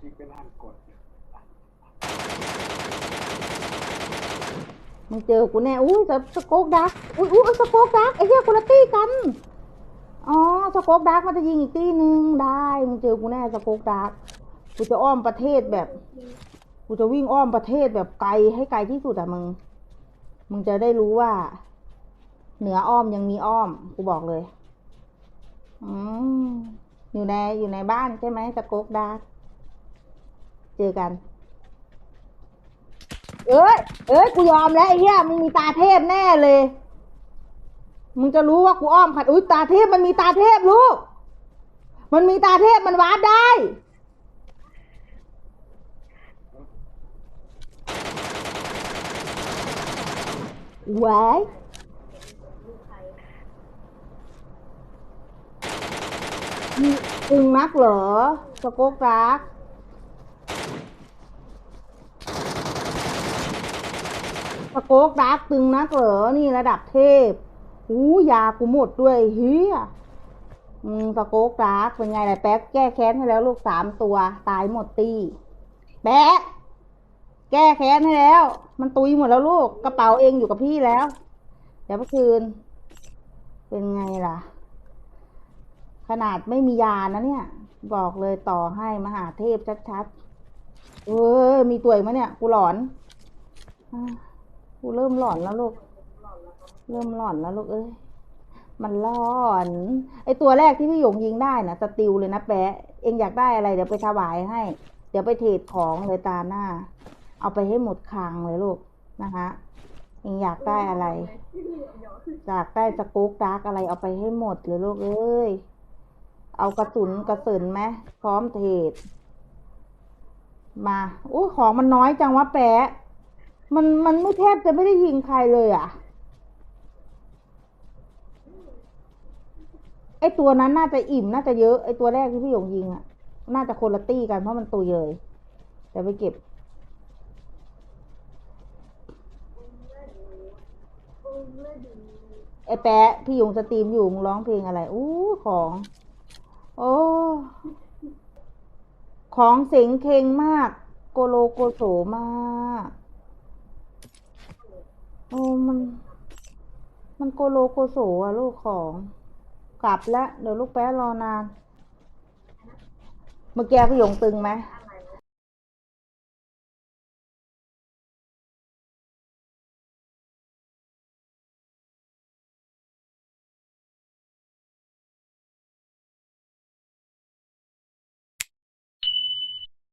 ที่เป็นอ่านกดมึงเจอกูแน่ อุ้ยสสโกกดัก อุ้ยอุ้ยสโกกดักไอ้เหี้ยคนละตี้กัน อ๋อสโกกดักมันจะยิงอีกตี้หนึ่งได้ มึงเจอกูแน่สโกกดัก กูจะอ้อมประเทศแบบ กูจะวิ่งอ้อมประเทศแบบไกลให้ไกลที่สุดอะมึง มึงจะได้รู้ว่า เหนืออ้อมยังมีอ้อม กูบอกเลย อืมอยู่ในอยู่ในบ้านใช่ไหมสโกกดัก เจอกัน เอ้ย เอ้ย กูยอมแล้วไอ้เหี้ย มึงมีตาเทพแน่เลย มึงจะรู้ว่ากูอ้อมขัดอุ้ยตาเทพมันมีตาเทพลูก มันมีตาเทพมันวาร์ปได้ไว้มีอึงนักเหรอสโกกรัก ส โกกดักตึงนักเหรอ นี่ระดับเทพอู้ยากูหมดด้วยเฮียอืมสโกกดักเป็นไงล่ะแป๊กแก้แค้นให้แล้วลูกสามตัว ตายหมดตีแป๊กแก้แค้นให้แล้ว มันตุยหมดแล้วลูกกระเป๋าเองอยู่กับพี่แล้ว เดี๋ยวเมื่อคืน เป็นไงล่ะ ขนาดไม่มียานะเนี่ย บอกเลยต่อให้มหาเทพชัดๆเออมีตัวอีกไหมเนี่ย กูหลอนอ กูเริ่มหลอนแล้วลูก เริ่มหลอนแล้วลูกเอ้ย มันหลอน ไอตัวแรกที่พี่หยงยิงได้นะสติลเลยนะแปะ เองอยากได้อะไรเดี๋ยวไปถวายให้ เดี๋ยวไปเทรดของเลยตาหน้า เอาไปให้หมดคลังเลยลูกนะคะเองอยากได้อะไร อยากได้สกู๊กดาร์กอะไรเอาไปให้หมดเลยลูกเอ้ย เอากระสุนกระสุนไหมพร้อมเทรดมา อุ้ยของมันน้อยจังวะแปะ มันมันไม่แทบจะไม่ได้ยิงใครเลยอะ ไอตัวนั้นน่าจะอิ่มน่าจะเยอะไอตัวแรกที่พี่หยงยิงอะ น่าจะคนละตี้กันเพราะมันตุยเลยเดี๋ยวไปเก็บไอแปะพี่หยงสตรีมอยู่มึงร้องเพลงอะไรอู้ของ โอ้ของเสียงเคงมาก โกโลโกโสมาก โอ้มัน มันโกโลโกโสอะลูกของ กลับแล้ว เดี๋ยวลูกแป๊ะรอนาน เมื่อกี้พี่หยงตึงไหม